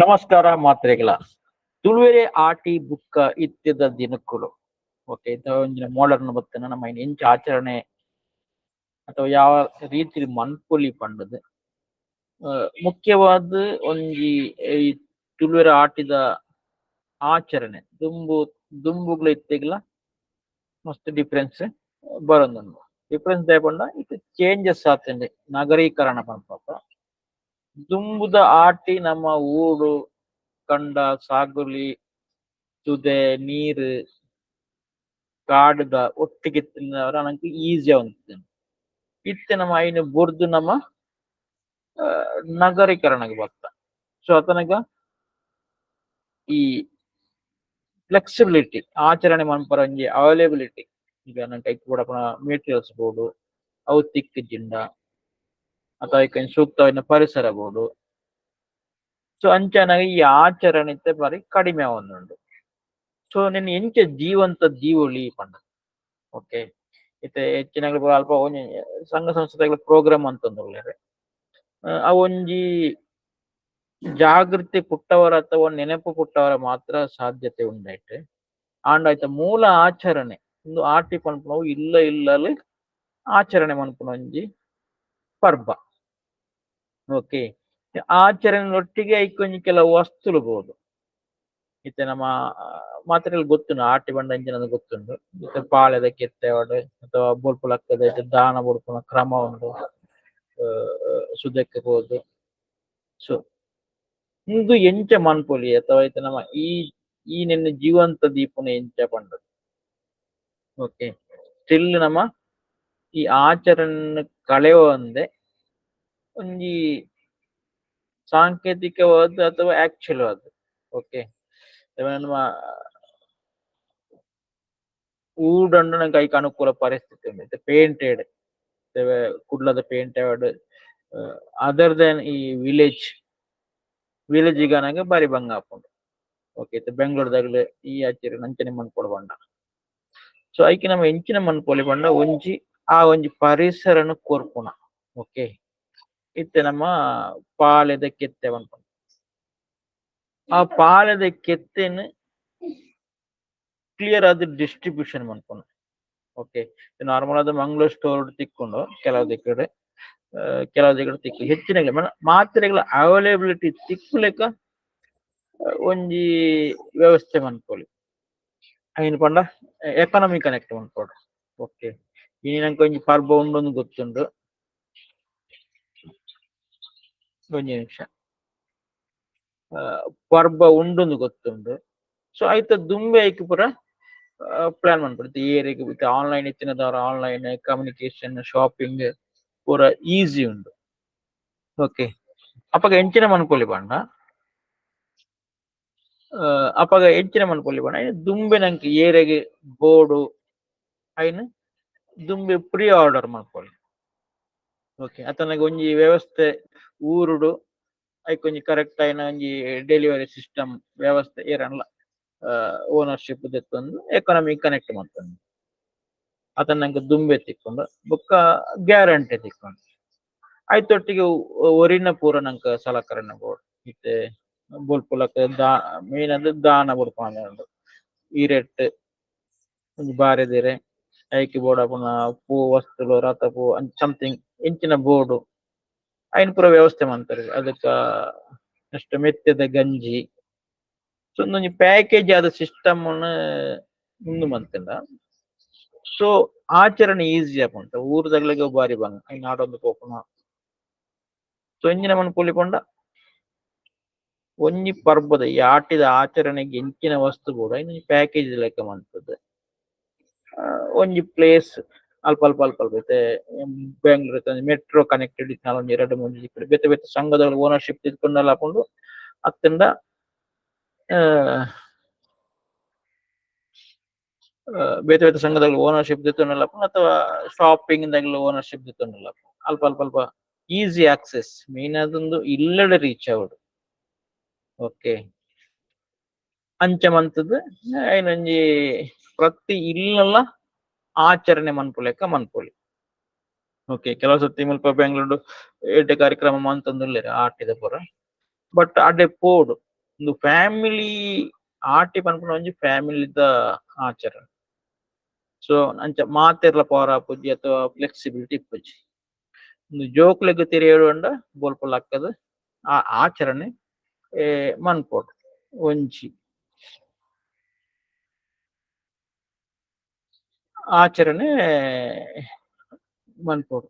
ನಮಸ್ಕಾರ ಮಾತ್ರೆಗಳ. ತುಳುವೆರೆ ಆಟಿ ಬುಕ್ಕ ಇತ್ತಿದ ದಿನಕ್ಕುಲು ಓಕೆ ಇಂಥ ಒಂದಿನ ಮಾಡರ್ನ್ ಬತ್ತನ ನಮ್ಮ ಇನ್ ಎಂಚ ಆಚರಣೆ ಅಥವಾ ಯಾವ ರೀತಿ ಮನ್ಪುಲಿ ಪಂಡದು. ಮುಖ್ಯವಾದ ಒಂಜಿ ಈ ತುಳುವೆರೆ ಆಟಿದ ಆಚರಣೆ. ದುಂಬು, ದುಂಬುಗ್ಲ ಇತ್ತೆಗ್ಲ ಮಸ್ತ್ ಡಿಫ್ರೆನ್ಸ್ ಬರೋಂದುಂಡು ಡಿಫ್ರೆನ್ಸ್ ದಯಪಂಡ ಇದು ಚೇಂಜಸ್ ಆತಂಡೆ, ನಗರೀಕರಣ ಪಂಪ ದುಂಬುದ ಆಟಿ ನಮ್ಮ ಊಡು ಕಂಡ ಸಾಗುಲಿ, ತುದೆ, ನೀರು ಕಾಡುದ ಒಟ್ಟಿಗೆ ನನಗೆ ಈಸಿ ಆಗುತ್ತೆ ಇತ್ತೆ ನಮ್ಮ ಐನು ಬುರ್ದು ನಮ್ಮ ನಗರೀಕರಣಕ್ಕೆ ಬರ್ತ. ಸೊ ಅತನಗ ಈ ಫ್ಲೆಕ್ಸಿಬಿಲಿಟಿ ಆಚರಣೆ ಮನ್ಪರ ಅವೈಲೇಬಿಲಿಟಿ ಈಗ ನನ್ನ ಕೈ ಕೂಡ ಮೆಟೀರಿಯಲ್ಸ್ ಬೋರ್ಡು ಅವು ತಿಕ್ಕ ಜಿಂಡ ಅಥವಾ ಈಗ ಸೂಕ್ತವಾದ ಪರಿಸರ ಬೋರ್ಡು ಸೊ ಅಂಚನಾಗಿ ಈ ಆಚರಣೆ ಇತ್ತೆ ಬಾರಿ ಕಡಿಮೆ ಆವೊಂದುಂಡು ಸೊ ನಿನ್ನ ಎಂಚ ಜೀವಂತ ಜೀವೊಳಿ ಪಂಡ. ಓಕೆ ಇತ್ತೆ ಹೆಚ್ಚಿನ ಅಲ್ಪ ಒಂಜಿ ಸಂಘ ಸಂಸ್ಥೆಗಳ ಪ್ರೋಗ್ರಾಮ್ ಅಂತಂದ್ರೆ ಆ ಒಂಜಿ ಜಾಗೃತಿ ಪುಟ್ಟವರ ಅಥವಾ ನೆನಪು ಪುಟ್ಟವರ ಮಾತ್ರ ಸಾಧ್ಯತೆ ಉಂಡೈತೆ. ಆಂಡ ಮೂಲ ಆಚರಣೆ, ಒಂದು ಆಟಿ ಪನ್ಪುನವು ಇಲ್ಲ ಇಲ್ಲಲ್ಲಿ ಆಚರಣೆ ಮನ್ಪುನ ಒಂಜಿ ಪರ್ಬ ಓಕೆ ಒಟ್ಟಿಗೆ ಐಕೊಂಜಿ ಕೆಲವು ವಸ್ತುಲು ಬೋದು ಇತ್ತೆ ನಮ್ಮ ಮಾತ್ರೆಗಳು ಗೊತ್ತುಂಡು ಆಟಿ ಬಂಡ ಇಂಚಿನದು ಗೊತ್ತುಂಡು ಇತ್ತೆ ಪಾಳೆದ ಕೆತ್ತೆವಾಡು ಅಥವಾ ಬೊಲ್ಪುಲಕ್ಕದ ದಾನ ಬೊಡ್ಪುನ ಕ್ರಮ ಉಂಡು ಸುದಕ್ಕೆ ಹೋದು ಸೊ ಇಂದು ಎಂಚ ಮನ್ಪೊಲಿ ಅಥವಾ ಇತ್ತೆ ನಮ್ಮ ಈ ಈ ನಿನ್ನ ಜೀವಂತ ದೀಪನ ಎಂಚ ಪಂಡದು ಓಕೆ ಸ್ಟಿಲ್ ನಮ್ಮ ಈ ಆಚರಣೆ ಕಳೆಯುವ ಒಂದೇ ಒಂಜಿ ಸಾಂಕೇತಿಕವಾದ ಅಥವಾ ಆಕ್ಚುಲ್ ಆದ ಓಕೆ ನಮ್ಮ ಊಡಂಡು ನಂಗೆ ಐಕ್ ಅನುಕೂಲ ಪರಿಸ್ಥಿತಿ ಉಂಡು ಪೇಂಟೆಡ್ ಕುಡ್ಲದ ಪೇಂಟೆಡ್ ಅದರ್ ದೆನ್ ಈ ವಿಲೇಜ್ ವಿಲೇಜ್ ಈಗ ನಂಗೆ ಬಾರಿ ಬಂಗ ಆಪುಂಡು ಓಕೆ ಬೆಂಗಳೂರದಾಗಲೇ ಈ ಆಚರಣೆ ಅಂಚನೆ ಮನ್ಪೊಡು ಬಂಡ ಸೊ ಐಕೆ ನಮ್ಮ ಎಂಚಿನ ಮನ್ಪೊಲಿ ಬಂಡ ಒಂಜಿ, ಆ ಒಂಜಿ ಪರಿಸರನು ಕೋರ್ಪುನ. ಇತ್ತೆ ನಮ್ಮ ಪಾಲೆದ ಕೆತ್ತೆ ಅನ್ಕೊಂಡು. ಆ ಪಾಲೆದ ಕೆತ್ತೆನ್ ಕ್ಲಿಯರ್ ಆದ ಡಿಸ್ಟ್ರಿಬ್ಯೂಷನ್ ಮನ್ಕೊಂಡು ಓಕೆ ನಾರ್ಮಲ್ ಆದ ಮಂಗಳೂರು ಸ್ಟೋರ್ ತಿಕ್ಕೊಂಡು ಕೆಲವು ದಿಕ್ಕಡೆ ಕೆಲವು ದಿಕ್ಕಡೆ ತಿಕ್ಕು ಹೆಚ್ಚಿನ ಮಾತ್ರೆಗಳ ಅವೈಲೇಬಿಲಿಟಿ ತಿಕ್ಕಲೆಕ್ಕ ಒಂಜಿ ವ್ಯವಸ್ಥೆ ಮನ್ಕೊಳ್ಳಿ ಐನ್ ಪಂಡ? ಎಕಾನಮಿ ಕನೆಕ್ಟ್ ಮನ್ಕೊಡು ಓಕೆ ಇನಿ ನಂಗೆ ಒಂಜಿ ಪರ್ಬ ಉಂಡೊಂದು ಗೊತ್ತುಂಡು ಒಂಜಿ ನಿಮಿಷ ಪರ್ಬ ಉಂಡೊಂದು ಗೊತ್ತುಂಡು ಸೊ ಐತ ದುಂಬೆ ಐಕ್ ಪೂರ ಪ್ಲಾನ್ ಮಾಡ್ಬಿಡ್ತು ಈ ಏರಿಯಾಗೆ ಬಿಟ್ಟು ಆನ್ಲೈನ್ ಇತ್ತಿನದವರ ಆನ್ಲೈನ್ ಕಮ್ಯುನಿಕೇಶನ್ ಶಾಪಿಂಗ್ ಪೂರ ಈಸಿ ಉಂಡು ಓಕೆ ಅಪ್ಪಗ ಎಂಚಿನ ಮನ್ಕೊಲಿ ಬಣ್ಣ ಅಪ್ಪಗ ಎಂಚಿನ ಮನ್ಕೊಲಿ ಬಣ್ಣ ದುಂಬೆ ನಂಗೆ ಏರಿಯಾಗೆ ಬೋರ್ಡು ಐನ್ ದುಂಬೆ ಪ್ರೀ ಆರ್ಡರ್ ಮಾಡ್ಕೊಳ್ಳಿ ಓಕೆ ಅತನಗೆ ಒಂಜಿ ವ್ಯವಸ್ಥೆ ಊರುಡು ಐಕೊಂಜಿ ಕರೆಕ್ಟ್ ಆಯ್ನ ಒಂಜಿ ಡೆಲಿವರಿ ಸಿಸ್ಟಮ್ ವ್ಯವಸ್ಥೆ ಏರನ್ಲ ಓನರ್ಶಿಪ್ ದೆತ್ತೊಂದು ಎಕನಾಮಿ ಕನೆಕ್ಟ್ ಮಾಡ್ತಾನೆ ಅದನ್ನ ದುಂಬೆ ತಿಕ್ಕೊಂಡು, ಬೊಕ್ಕ ಗ್ಯಾರಂಟಿ ತಿಕ್ಕೊಂಡು. ಆಯ್ತೊಟ್ಟಿಗೆ ಒರಿನ ಪೂರ ನಂಗೆ ಸಲಕರಣೆ ಬೋರ್ಡ್, ಇತ್ತೆ ಬೊಲ್ಪುಲಕ ದಾ ಮೇನ್ ಅಂದ್ರೆ ದಾನ ಬುಡ್ಕೊಂಡು ಈರೆಟ್ ಒಂಜಿ ಬಾರೆದಿರೆ ಐಕಿ ಬೋರ್ಡ್ ಪುನ ಪೂ, ವಸ್ತುಲು ರಥ ಪೂ ಸಮಥಿಂಗ್ ಇಂಚಿನ ಬೋರ್ಡು. ಐನ್ ಪೂರ ವ್ಯವಸ್ಥೆ ಮಾಡ್ತಾರೆ. ಅದಕ್ಕ ಅಷ್ಟು ಮೆತ್ತದ ಗಂಜಿ. ಸೊ ಒಂದೊಂದು ಪ್ಯಾಕೇಜ್ ಆದ ಸಿಸ್ಟಮ್ ಮುಂದೆ ಮಂತಿಲ್ಲ ಸೊ ಆಚರಣೆ ಈಸಿ ಆಪುಂಟ ಊರದಗಳಿಗೆ ಬಾರಿ ಬಂಗ ಐನ್ ಆಡೊಂದು ಪೋಪುನ. ಸೊ ಎಂಜಿನ ಮನ್ ಪೊಲಿಕೊಂಡ ಒಂಜಿ ಪರ್ಬದ ಈ ಆಟಿದ ಆಚರಣೆಗೆ ಎಂಚಿನ ವಸ್ತು ಕೂಡ ಇನ್ನೊಂದು ಪ್ಯಾಕೇಜ್ ಲೆಕ್ಕ ಆ, ಒಂಜಿ ಪ್ಲೇಸ್ ಅಲ್ಪ ಅಲ್ಪ ಅಲ್ಪ ಅಲ್ಪ ಐತೆ ಬೆಂಗಳೂರು ಮೆಟ್ರೋ ಕನೆಕ್ಟೆಡ್ ಇತ್ತು. ಒಂಜಿ ಎರಡು ಮೂರು ಕಡೆ ಬೇತೆ ಬೇತೆ ಸಂಘದ ಓನರ್ಶಿಪ್ ತಿದ್ಕೊಂಡೆಲ್ಲ ಹಾಕೊಂಡು ಅತ್ತಿಂದ ಬೇತೆ ಬೇತೆ ಸಂಘದಲ್ಲಿ ಓನರ್ಶಿಪ್ ದಿತ್ತೊಂಡೆಲ್ಲ ಅಥವಾ ಶಾಪಿಂಗ್ ಇಂದಾಗಲೂ ಓನರ್ಶಿಪ್ ದಿತ್ತೊಂಡೆಲ್ಲ ಅಲ್ಪ ಅಲ್ಪ ಅಲ್ಪ ಈಸಿ ಆಕ್ಸೆಸ್ ಮೇನ್ ಅದೊಂದು ಇಲ್ಲಡೆ ರೀಚ್ ಆವಡು ಓಕೆ ಅಂಚ ಐನೊಂಜಿ ಪ್ರತಿ ಇಲ್ಲಲ್ಲ ಆಚರಣೆ ಮನ್ಪುಲೆಕ್ಕ ಮನ್ಪೊಲಿ. ಓಕೆ, ಕೆಲವು ಸತಿ ಮುಲ್ಪ ಬೆಂಗಳೂರು ಏಟೆ ಕಾರ್ಯಕ್ರಮ ಮಂತೊಂದುಲ್ಲೆರ್ ಆಟಿದ ಪೂರ. ಬಟ್ ಅಡೆ ಪೋಡು, ಒಂದು ಫ್ಯಾಮಿಲಿ ಆಟಿ ಪನ್ಪುನ ಒಂಜಿ ಫ್ಯಾಮಿಲಿದ ಆಚರಣೆ. ಸೊ, ಅಂಚ ಮಾತೆರ್ಲ ಪವರ್ ಆಪುಜಿ ಅಥವಾ ಫ್ಲೆಕ್ಸಿಬಿಲಿಟಿ ಇಪ್ಪುಜಿ ಒಂದು ಜೋಕ್ಲೆಗ್ ತಿರಿಯಡುಂಡ ಬೋಲ್ಪುಲ ಅಕ್ಕದ ಆ ಆಚರಣೆ ಮನ್ಪೊಡು, ಒಂಜಿ. ಆಚರಣೆ ಮನ್ಪೊಡು